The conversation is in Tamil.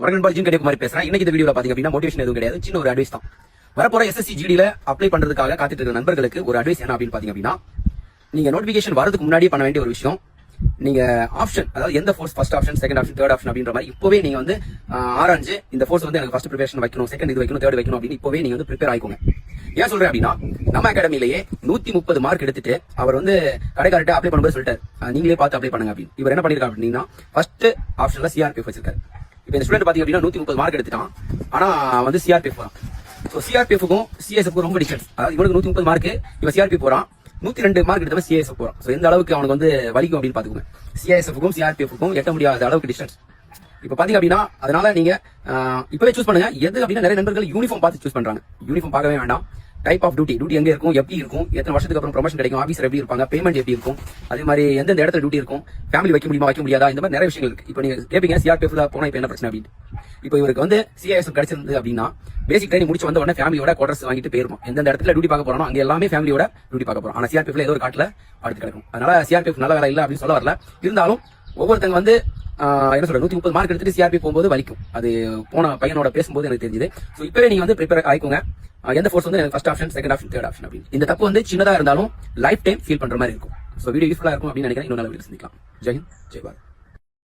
வணக்கம் பாய் ஜிம் கன்னியாகுமரி பேசுறேன். இன்னைக்கு இந்த வீடியோல பாத்தீங்க அப்படின்னா மோட்டிவேஷன் எதுவும் கிடையாது. சின்ன ஒரு அட்வைஸ் தான். வரப்போற எஸ்எஸ்சி ஜிடியில அப்ளை பண்றதுக்காக காத்துட்டு இருக்க நண்பர்களுக்கு ஒரு அட்வைஸ் என்ன அப்படின்னு பாத்தீங்க அப்படின்னா நீங்க நோட்டிபிகேஷன் வரதுக்கு முன்னாடி பண்ண வேண்டிய ஒரு விஷயம் நீங்க ஆப்ஷன் அதாவது எந்த force first option second option third option அப்படின்ற மாதிரி இப்போவே நீங்க வந்து ஆரஞ்சு இந்த ஃபோர்ஸ் வந்து எனக்கு ஃபர்ஸ்ட் ப்ரிப்பரேஷன் வைக்கணும் செகண்ட் இது வைக்கணும் தேர்ட் வைக்கணும் அப்படின்னு இப்பவே நீங்க வந்து ப்ரிப்பேர் ஆயிக்கோங்க. ஏன் சொல்றேன் அப்படின்னா நம்ம அகாடமிலேயே நூத்தி முப்பது மார்க் எடுத்துட்டு அவர் வந்து கடைக்காரர்கிட்ட அப்ளை பண்ணும்போது சொல்லிட்டாரு. நீங்களே பார்த்து அப்ளை பண்ணுங்க அப்படின்னு. இவர் என்ன பண்ணிருக்காரு அப்படின்னா ஃபர்ஸ்ட் ஆப்ஷன்ல சிஆர்பிஎஃப் வச்சிருக்காரு. இப்போ இந்த ஸ்டூடெண்ட் பார்த்தீங்க அப்படின்னா நூற்றி முப்பது மார்க் எடுத்துட்டான். ஆனால் வந்து சிஆர்பிஎஃப் போறான். ஸோ சிஆர்பிஎஃப்க்கும் சிஎஸ்எஃப்க்கும் ரொம்ப டிஃபரன்ஸ் அதாவது இவனுக்கு நூற்றி முப்பது மார்க் இப்போ சிஆர்பி போகிறான் நூத்தி ரெண்டு மார்க் எடுத்தவன் சிஎஸ்எஃப் போறான். ஸோ எந்த அளவுக்கு அவனுக்கு வந்து வலிக்கும் அப்படின்னு பாத்துக்கோங்க. சிஎஸ்எஃப்க்கும் சிஆர்பிஎஃப்க்கும் எட்ட முடியாத அளவுக்கு டிஸ்டன்ஸ் இப்போ பாத்தீங்க அப்படின்னா அதனால நீங்க இப்பவே சூஸ் பண்ணுங்க. எது அப்படின்னா நிறைய நண்பர்கள் யூனிஃபார்ம் பார்த்து சூஸ் பண்றாங்க. யூனிஃபார்ம் பார்க்கவே வேண்டாம். டைப் ஆஃப் டியூட்டி டியூட்டி எங்க இருக்கும் எப்படி இருக்கும் எத்தனை வருஷத்துக்கு அப்புறம் ப்ரொமோஷன் கிடைக்கும் ஆஃபீஸர் எப்படி இருப்பாங்க பேமெண்ட் எப்படி இருக்கும் அதே மாதிரி எந்தெந்த இடத்துல டியூட்டி இருக்கும் ஃபேமிலி வைக்க முடியுமா வைக்க முடியாதா இந்த மாதிரி நிறைய விஷயங்கள் இருக்கு. இப்போ நீங்க கேப்பீங்க சிஆர்பிஎஃப் போனா இப்போ என்ன பிரச்சனை அப்படின்னு. இப்போ இவருக்கு வந்து சிஐஎஸ் கிடைச்சிருந்து அப்படின்னா பேசிக் ட்ரைனிங் முடிச்சு வந்த உடனே ஃபேமிலியோட குவார்டர்ஸ் வாங்கிட்டு போயிருவோம். எந்தெந்த இடத்துல டியூட்டி பார்க்க போறோம் அங்க எல்லாமே ஃபேமிலியோட டியூட்டி பார்க்க போறோம். ஆனா சிஆர்பிஎஃப்ல ஏதோ ஒரு காட்டுல அடுத்து கிடக்கும். அதனால சிஆர்பிஎஃப் நல்ல வேலை இல்ல அப்படின்னு சொல்ல வரல. இருந்தாலும் ஒவ்வொருத்தங்க வந்து என்ன சொல்ற நூத்தி முப்பது மார்க் எடுத்துட்டு சிஆர்பி போகும்போது வலிக்கும். அது போன பையனோட பேசும்போது எனக்கு தெரிஞ்சது. ஸோ இப்பவே நீங்க வந்து ப்ரிப்பேர் ஆயிக்கோங்க. எந்த ஃபோர்ஸ் வந்து first option second option third option அப்படின்னு. இந்த தப்பு வந்து சின்னதாக இருந்தாலும் லைஃப் டைம் ஃபீல் பண்ற மாதிரி இருக்கும். ஸோ வீடியோ யூஸ்ஃபுல்லாக இருக்கும் அப்படின்னு நினைக்கிறேன். இன்னொரு நல்ல வீடியோ சந்திக்கலாம். ஜெயின் ஜெய் பாரத்.